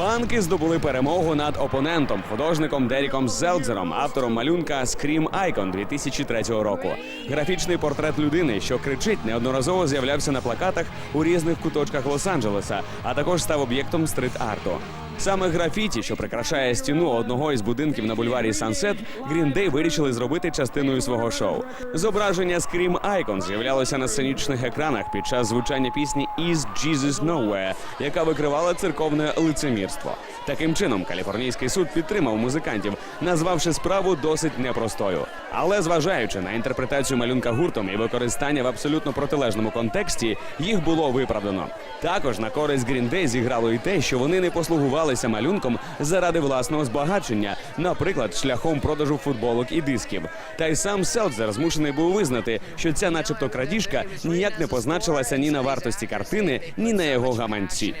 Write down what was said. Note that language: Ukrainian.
Панки здобули перемогу над опонентом, художником Деріком Зелдзером, автором малюнка Scream Icon 2003 року. Графічний портрет людини, що кричить, неодноразово з'являвся на плакатах у різних куточках Лос-Анджелеса, а також став об'єктом стрит-арту. Саме графіті, що прикрашає стіну одного із будинків на бульварі Сансет, Day вирішили зробити частиною свого шоу. Зображення Scream Icon з'являлося на сценічних екранах під час звучання пісні «Is Jesus Nowhere», яка викривала церковне лицемірство. Таким чином, каліфорнійський суд підтримав музикантів, назвавши справу досить непростою. Але зважаючи на інтерпретацію малюнка гуртом і використання в абсолютно протилежному контексті, їх було виправдано. Також на користь Day зіграло і те, що вони не послугувалися малюнком заради власного збагачення, наприклад, шляхом продажу футболок і дисків. Та й сам Селдзер змушений був визнати, що ця, начебто, крадіжка ніяк не позначилася ні на вартості картини, ні на його гаманці.